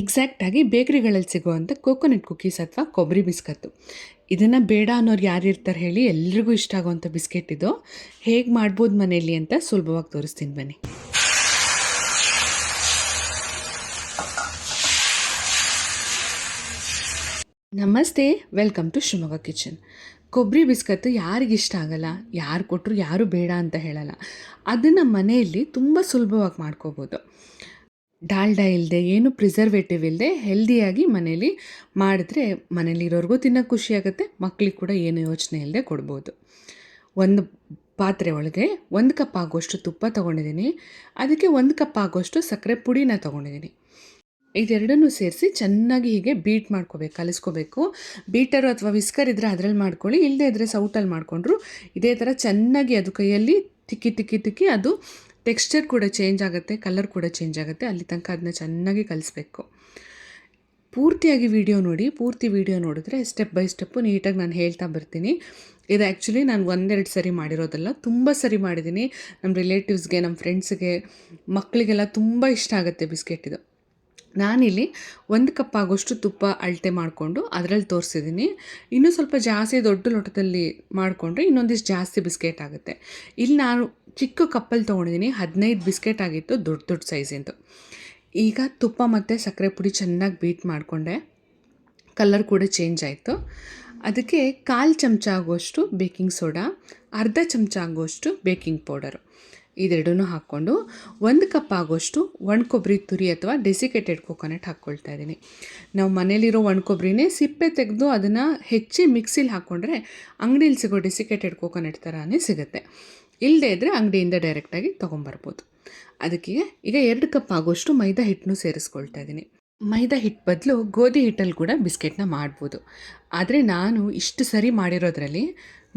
ಎಕ್ಸಾಕ್ಟಾಗಿ ಬೇಕ್ರಿಗಳಲ್ಲಿ ಸಿಗುವಂಥ coconut cookies ಅಥವಾ ಕೊಬ್ಬರಿ ಬಿಸ್ಕತ್ತು. ಇದನ್ನು ಬೇಡ ಅನ್ನೋರು ಯಾರು ಇರ್ತಾರೆ ಹೇಳಿ ಎಲ್ರಿಗೂ ಇಷ್ಟ ಆಗುವಂಥ ಬಿಸ್ಕೆಟ್ ಇದು. ಹೇಗೆ ಮಾಡ್ಬೋದು ಮನೆಯಲ್ಲಿ ಅಂತ ಸುಲಭವಾಗಿ ತೋರಿಸ್ತೀನಿ ಬನ್ನಿ. ನಮಸ್ತೆ. ವೆಲ್ಕಮ್ ಟು ಶಿವಮೊಗ್ಗ ಕಿಚನ್ ಕೊಬ್ಬರಿ ಬಿಸ್ಕತ್ತು ಯಾರಿಗಿಷ್ಟ ಆಗಲ್ಲ, ಯಾರು ಕೊಟ್ಟರು ಯಾರು ಬೇಡ ಅಂತ ಹೇಳಲ್ಲ. ಅದನ್ನು ಮನೆಯಲ್ಲಿ ತುಂಬ ಸುಲಭವಾಗಿ ಮಾಡ್ಕೋಬೋದು. ಡಾಲ್ಡಾ ಇಲ್ಲದೆ ಏನು ಪ್ರಿಸರ್ವೇಟಿವ್ ಇಲ್ಲದೆ ಹೆಲ್ದಿಯಾಗಿ ಮನೇಲಿ ಮಾಡಿದ್ರೆ ಮನೇಲಿರೋರ್ಗೂ ತಿನ್ನೋಕೆ ಖುಷಿಯಾಗುತ್ತೆ ಮಕ್ಕಳಿಗೆ ಕೂಡ ಏನು ಯೋಚನೆ ಇಲ್ಲದೆ ಕೊಡ್ಬೋದು. ಒಂದು ಪಾತ್ರೆ ಒಳಗೆ ಒಂದು ಕಪ್ ಆಗೋಷ್ಟು ತುಪ್ಪ ತೊಗೊಂಡಿದ್ದೀನಿ, ಅದಕ್ಕೆ ಒಂದು ಕಪ್ ಆಗೋಷ್ಟು ಸಕ್ಕರೆ ಪುಡಿನ ತೊಗೊಂಡಿದ್ದೀನಿ. ಇದೆರಡನ್ನೂ ಸೇರಿಸಿ ಚೆನ್ನಾಗಿ ಹೀಗೆ ಬೀಟ್ ಮಾಡ್ಕೋಬೇಕು, ಕಲಿಸ್ಕೋಬೇಕು. ಬೀಟರು ಅಥವಾ ವಿಸ್ಕರ್ ಇದ್ದರೆ ಅದರಲ್ಲಿ ಮಾಡ್ಕೊಳ್ಳಿ ಇಲ್ಲದೇ ಇದ್ದರೆ ಸೌಟಲ್ಲಿ ಮಾಡಿಕೊಂಡ್ರು, ಇದೇ ಥರ ಚೆನ್ನಾಗಿ ಅದು ಕೈಯಲ್ಲಿ ತಿಕ್ಕಿ ತಿಕ್ಕಿ ತಿಕ್ಕಿ ಅದು ಟೆಕ್ಸ್ಚರ್ ಕೂಡ ಚೇಂಜ್ ಆಗುತ್ತೆ ಕಲರ್ ಕೂಡ ಚೇಂಜ್ ಆಗುತ್ತೆ. ಅಲ್ಲಿ ತನಕ ಅದನ್ನ ಚೆನ್ನಾಗಿ ಕಲಿಸ್ಬೇಕು. ಪೂರ್ತಿಯಾಗಿ ವಿಡಿಯೋ ನೋಡಿ, ಪೂರ್ತಿ ವಿಡಿಯೋ ನೋಡಿದ್ರೆ ಸ್ಟೆಪ್ ಬೈ ಸ್ಟೆಪ್ಪು ನೀಟಾಗಿ ನಾನು ಹೇಳ್ತಾ ಬರ್ತೀನಿ. ಇದು ಆ್ಯಕ್ಚುಲಿ ನಾನು ಒಂದೆರಡು ಸರಿ ಮಾಡಿರೋದಲ್ಲ, ತುಂಬ ಸರಿ ಮಾಡಿದ್ದೀನಿ ನಮ್ಮ ರಿಲೇಟಿವ್ಸ್ಗೆ ನಮ್ಮ ಫ್ರೆಂಡ್ಸ್ಗೆ ಮಕ್ಕಳಿಗೆಲ್ಲ ತುಂಬ ಇಷ್ಟ ಆಗುತ್ತೆ ಬಿಸ್ಕೆಟ್ ಇದು. ನಾನಿಲ್ಲಿ ಒಂದು ಕಪ್ ಆಗೋಷ್ಟು ತುಪ್ಪ ಅಳತೆ ಮಾಡಿಕೊಂಡು ಅದರಲ್ಲಿ ತೋರಿಸಿದ್ದೀನಿ ಇನ್ನೂ ಸ್ವಲ್ಪ ಜಾಸ್ತಿ ದೊಡ್ಡ ಲೋಟದಲ್ಲಿ ಮಾಡಿಕೊಂಡ್ರೆ ಇನ್ನೊಂದಿಷ್ಟು ಜಾಸ್ತಿ ಬಿಸ್ಕೆಟ್ ಆಗುತ್ತೆ. ಇಲ್ಲಿ ನಾನು ಚಿಕ್ಕ ಕಪ್ಪಲ್ಲಿ ತೊಗೊಂಡಿದ್ದೀನಿ. ಹದಿನೈದು ಬಿಸ್ಕೆಟ್ ಆಗಿತ್ತು, ದೊಡ್ಡ ದೊಡ್ಡ ಸೈಜಿಂದು ಈಗ ತುಪ್ಪ ಮತ್ತು ಸಕ್ಕರೆ ಪುಡಿ ಚೆನ್ನಾಗಿ ಬೀಟ್ ಮಾಡಿಕೊಂಡೆ. ಕಲರ್ ಕೂಡ ಚೇಂಜ್ ಆಯಿತು. ಅದಕ್ಕೆ ಕಾಲು ಚಮಚ ಆಗುವಷ್ಟು ಬೇಕಿಂಗ್ ಸೋಡಾ, ಅರ್ಧ ಚಮಚ ಆಗುವಷ್ಟು ಬೇಕಿಂಗ್ ಪೌಡರು. ಇದೆರಡೂ ಹಾಕ್ಕೊಂಡು ಒಂದು ಕಪ್ ಆಗೋಷ್ಟು ಒಣ ಕೊಬ್ಬರಿ ತುರಿ ಅಥವಾ ಡೆಸಿಕೇಟೆಡ್ ಕೋಕೋನಟ್ ಹಾಕ್ಕೊಳ್ತಾ ಇದ್ದೀನಿ. ನಾವು ಮನೇಲಿರೋ ಒಣ ಕೊಬ್ಬರಿನೇ ಸಿಪ್ಪೆ ತೆಗೆದು ಅದನ್ನು ಹೆಚ್ಚಿ ಮಿಕ್ಸಿಲಿ ಹಾಕ್ಕೊಂಡ್ರೆ ಅಂಗಡಿಯಲ್ಲಿ ಸಿಗೋ ಡೆಸಿಕೇಟೆಡ್ ಕೋಕೋನಟ್ ಥರನೇ ಸಿಗುತ್ತೆ. ಇಲ್ಲದೇ ಇದ್ದರೆ ಅಂಗಡಿಯಿಂದ ಡೈರೆಕ್ಟಾಗಿ ತೊಗೊಂಬರ್ಬೋದು. ಅದಕ್ಕೆ ಈಗ ಎರಡು ಕಪ್ ಆಗೋಷ್ಟು ಮೈದಾ ಹಿಟ್ಟನ್ನು ಸೇರಿಸ್ಕೊಳ್ತಾ ಇದ್ದೀನಿ. ಮೈದಾ ಹಿಟ್ಟು ಬದಲು ಗೋಧಿ ಹಿಟ್ಟಲ್ಲಿ ಕೂಡ ಬಿಸ್ಕೆಟ್ನ ಮಾಡ್ಬೋದು. ಆದರೆ ನಾನು ಇಷ್ಟು ಸರಿ ಮಾಡಿರೋದ್ರಲ್ಲಿ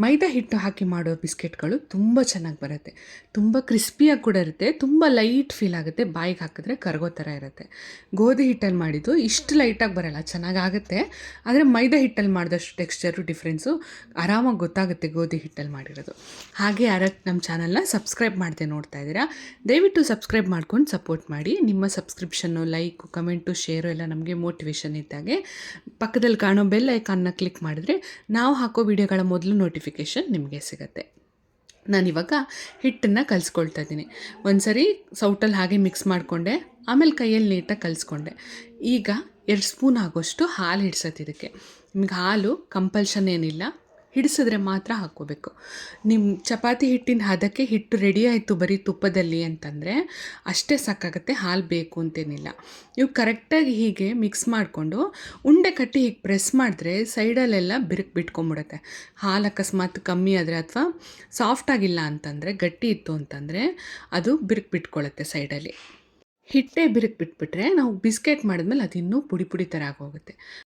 ಮೈದಾ ಹಿಟ್ಟು ಹಾಕಿ ಮಾಡೋ ಬಿಸ್ಕೆಟ್ಗಳು ತುಂಬ ಚೆನ್ನಾಗಿ ಬರುತ್ತೆ. ತುಂಬ ಕ್ರಿಸ್ಪಿಯಾಗಿ ಕೂಡ ಇರುತ್ತೆ, ತುಂಬ ಲೈಟ್ ಫೀಲ್ ಆಗುತ್ತೆ, ಬಾಯಿಗೆ ಹಾಕಿದ್ರೆ ಕರಗೋ ಥರ ಇರುತ್ತೆ. ಗೋಧಿ ಹಿಟ್ಟಲ್ಲಿ ಮಾಡಿದ್ದು ಇಷ್ಟು ಲೈಟಾಗಿ ಬರಲ್ಲ ಚೆನ್ನಾಗಾಗುತ್ತೆ ಆದರೆ ಮೈದಾ ಹಿಟ್ಟಲ್ಲಿ ಮಾಡಿದಷ್ಟು ಟೆಕ್ಸ್ಚರು, ಡಿಫ್ರೆನ್ಸು ಆರಾಮಾಗಿ ಗೊತ್ತಾಗುತ್ತೆ ಗೋಧಿ ಹಿಟ್ಟಲ್ಲಿ ಮಾಡಿರೋದು. ಹಾಗೆ ಯಾರಕ್ಕೆ ನಮ್ಮ ಚಾನಲ್ನ ಸಬ್ಸ್ಕ್ರೈಬ್ ಮಾಡದೆ ನೋಡ್ತಾ ಇದ್ದೀರಾ? ದಯವಿಟ್ಟು ಸಬ್ಸ್ಕ್ರೈಬ್ ಮಾಡ್ಕೊಂಡು ಸಪೋರ್ಟ್ ಮಾಡಿ. ನಿಮ್ಮ ಸಬ್ಸ್ಕ್ರಿಪ್ಷನ್ನು, ಲೈಕು, ಕಮೆಂಟು, ಶೇರು ಎಲ್ಲ ನಮಗೆ ಮೋಟಿವೇಶನ್ ಇದ್ದಾಗೆ ಪಕ್ಕದಲ್ಲಿ ಕಾಣೋ ಬೆಲ್ ಐಕಾನ್ನ ಕ್ಲಿಕ್ ಮಾಡಿದ್ರೆ ನಾವು ಹಾಕೋ ವಿಡಿಯೋಗಳ ಮೊದಲು ನೋಟಿಫಿಕೇಷನ್ ನಿಮಗೆ ಸಿಗುತ್ತೆ. ನಾನಿವಾಗ ಹಿಟ್ಟನ್ನು ಕಲಿಸ್ಕೊಳ್ತಾ ಇದ್ದೀನಿ. ಒಂದು ಸರಿ ಸೌಟಲ್ಲಿ ಹಾಗೆ ಮಿಕ್ಸ್ ಮಾಡಿಕೊಂಡೆ, ಆಮೇಲೆ ಕೈಯಲ್ಲಿ ನೀಟಾಗಿ ಕಲಿಸ್ಕೊಂಡೆ. ಈಗ ಎರಡು ಸ್ಪೂನ್ ಆಗೋಷ್ಟು ಹಾಲು ಹಿಡ್ಸತ್ತಿದ್ದಕ್ಕೆ ನಿಮ್ಗೆ ಹಾಲು ಕಂಪಲ್ಷನ್ ಏನಿಲ್ಲ. ಹಿಡಿಸಿದ್ರೆ ಮಾತ್ರ ಹಾಕ್ಕೋಬೇಕು. ನಿಮ್ಮ ಚಪಾತಿ ಹಿಟ್ಟಿನ ಹದಕ್ಕೆ ಹಿಟ್ಟು ರೆಡಿ ಆಯಿತು ಬರೀ ತುಪ್ಪದಲ್ಲಿ ಅಂತಂದರೆ ಅಷ್ಟೇ ಸಾಕಾಗುತ್ತೆ, ಹಾಲು ಬೇಕು ಅಂತೇನಿಲ್ಲ. ನೀವು ಕರೆಕ್ಟಾಗಿ ಹೀಗೆ ಮಿಕ್ಸ್ ಮಾಡಿಕೊಂಡು ಉಂಡೆ ಕಟ್ಟಿ ಹೀಗೆ ಪ್ರೆಸ್ ಮಾಡಿದ್ರೆ ಸೈಡಲ್ಲೆಲ್ಲ ಬಿರುಕು ಬಿಟ್ಕೊಂಬಿಡುತ್ತೆ. ಹಾಲು ಅಕಸ್ಮಾತ್ ಕಮ್ಮಿ ಆದರೆ ಅಥವಾ ಸಾಫ್ಟ್ ಆಗಿಲ್ಲ ಅಂತಂದರೆ, ಗಟ್ಟಿ ಇತ್ತು ಅಂತಂದರೆ ಅದು ಬಿರುಕು ಬಿಟ್ಕೊಳ್ಳುತ್ತೆ ಸೈಡಲ್ಲಿ. ಹಿಟ್ಟೆ ಬಿರುಕು ಬಿಟ್ಬಿಟ್ರೆ ನಾವು ಬಿಸ್ಕೆಟ್ ಮಾಡಿದ್ಮೇಲೆ ಅದು ಇನ್ನೂ ಪುಡಿ ಪುಡಿ ಥರ ಆಗೋಗುತ್ತೆ.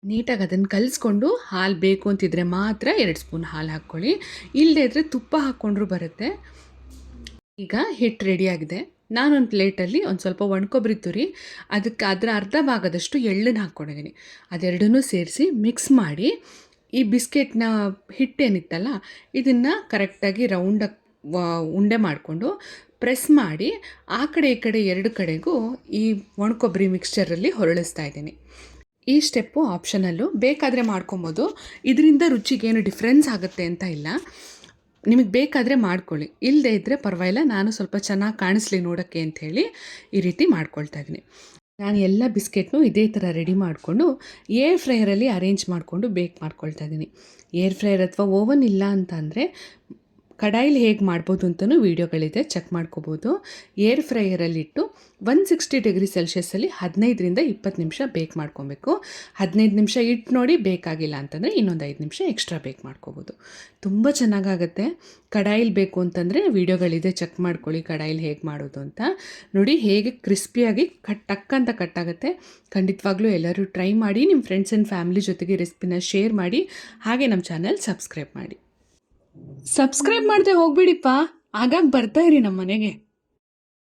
ನೀಟಾಗಿ ಅದನ್ನು ಕಲಿಸ್ಕೊಂಡು ಹಾಲು ಬೇಕು ಅಂತಿದ್ರೆ ಮಾತ್ರ ಎರಡು ಸ್ಪೂನ್ ಹಾಲು ಹಾಕ್ಕೊಳ್ಳಿ. ಇಲ್ಲದೇ ಇದ್ದರೆ ತುಪ್ಪ ಹಾಕ್ಕೊಂಡ್ರೂ ಬರುತ್ತೆ. ಈಗ ಹಿಟ್ಟು ರೆಡಿಯಾಗಿದೆ ನಾನೊಂದು ಪ್ಲೇಟಲ್ಲಿ ಒಂದು ಸ್ವಲ್ಪ ಒಣಕೊಬ್ಬರಿ ತುರಿ, ಅದಕ್ಕೆ ಅದರ ಅರ್ಧ ಭಾಗದಷ್ಟು ಎಳ್ಳನ್ನು ಹಾಕ್ಕೊಂಡಿದ್ದೀನಿ. ಅದೆರಡನ್ನೂ ಸೇರಿಸಿ ಮಿಕ್ಸ್ ಮಾಡಿ ಈ ಬಿಸ್ಕೆಟ್ನ ಹಿಟ್ಟೇನಿತ್ತಲ್ಲ ಇದನ್ನು ಕರೆಕ್ಟಾಗಿ ರೌಂಡಾಗಿ ಉಂಡೆ ಮಾಡಿಕೊಂಡು ಪ್ರೆಸ್ ಮಾಡಿ ಆ ಕಡೆ ಈ ಕಡೆ ಎರಡು ಕಡೆಗೂ ಈ ಒಣಕೊಬ್ಬರಿ ಮಿಕ್ಸ್ಚರಲ್ಲಿ ಹೊರಳಿಸ್ತಾ ಇದ್ದೀನಿ. ಈ ಸ್ಟೆಪ್ಪು ಆಪ್ಷನಲ್ಲು ಬೇಕಾದರೆ ಮಾಡ್ಕೊಬೋದು. ಇದರಿಂದ ರುಚಿಗೇನು ಡಿಫ್ರೆನ್ಸ್ ಆಗುತ್ತೆ ಅಂತ ಇಲ್ಲ. ನಿಮಗೆ ಬೇಕಾದರೆ ಮಾಡ್ಕೊಳ್ಳಿ. ಇಲ್ಲದೇ ಇದ್ದರೆ ಪರವಾಗಿಲ್ಲ, ನಾನು ಸ್ವಲ್ಪ ಚೆನ್ನಾಗಿ ಕಾಣಿಸ್ಲಿ ನೋಡೋಕ್ಕೆ ಅಂಥೇಳಿ ಈ ರೀತಿ ಮಾಡ್ಕೊಳ್ತಾ ಇದ್ದೀನಿ. ನಾನು ಎಲ್ಲ ಬಿಸ್ಕೆಟ್ನು ಇದೇ ಥರ ರೆಡಿ ಮಾಡಿಕೊಂಡು ಏರ್ ಫ್ರೈಯರಲ್ಲಿ ಅರೇಂಜ್ ಮಾಡಿಕೊಂಡು ಬೇಕ್ ಮಾಡ್ಕೊಳ್ತಾ ಇದ್ದೀನಿ. ಏರ್ ಫ್ರೈಯರ್ ಅಥವಾ ಓವನ್ ಇಲ್ಲ ಅಂತ ಅಂದರೆ ಕಡಾಯಿಲಿ ಹೇಗೆ ಮಾಡ್ಬೋದು ಅಂತಲೂ ವೀಡಿಯೋಗಳಿದೆ ಚೆಕ್ ಮಾಡ್ಕೋಬೋದು. ಏರ್ ಫ್ರೈಯರಲ್ಲಿಟ್ಟು ಒನ್ ಸಿಕ್ಸ್ಟಿ ಡಿಗ್ರಿ ಸೆಲ್ಸಿಯಸ್ಸಲ್ಲಿ ಹದಿನೈದರಿಂದ ಇಪ್ಪತ್ತು ನಿಮಿಷ ಬೇಕ್ ಮಾಡ್ಕೊಬೇಕು. ಹದಿನೈದು ನಿಮಿಷ ಇಟ್ಟು ನೋಡಿ ಬೇಕಾಗಿಲ್ಲ ಅಂತಂದರೆ ಇನ್ನೊಂದು ಐದು ನಿಮಿಷ ಎಕ್ಸ್ಟ್ರಾ ಬೇಕ್ ಮಾಡ್ಕೋಬೋದು. ತುಂಬ ಚೆನ್ನಾಗಾಗುತ್ತೆ. ಕಡಾಯಿಲಿ ಬೇಕು ಅಂತಂದರೆ ವೀಡಿಯೋಗಳಿದೆ ಚೆಕ್ ಮಾಡ್ಕೊಳ್ಳಿ ಕಡಾಯಿಲಿ ಹೇಗೆ ಮಾಡೋದು ಅಂತ. ನೋಡಿ ಹೇಗೆ ಕ್ರಿಸ್ಪಿಯಾಗಿ ಕಟ್ ಟಕ್ಕಂತ ಕಟ್ಟಾಗುತ್ತೆ ಖಂಡಿತವಾಗ್ಲೂ ಎಲ್ಲರೂ ಟ್ರೈ ಮಾಡಿ ನಿಮ್ಮ ಫ್ರೆಂಡ್ಸ್ ಆ್ಯಂಡ್ ಫ್ಯಾಮಿಲಿ ಜೊತೆಗೆ ರೆಸಿಪಿನ ಶೇರ್ ಮಾಡಿ, ಹಾಗೆ ನಮ್ಮ ಚಾನಲ್ ಸಬ್ಸ್ಕ್ರೈಬ್ ಮಾಡಿ. ಸಬ್ಸ್ಕ್ರೈಬ್ ಮಾಡದೆ ಹೋಗ್ಬಿಡಿಪ್ಪ. ಆಗಾಗ ಬರ್ತಾ ಇರಿ ನಮ್ಮ ಮನೆಗೆ.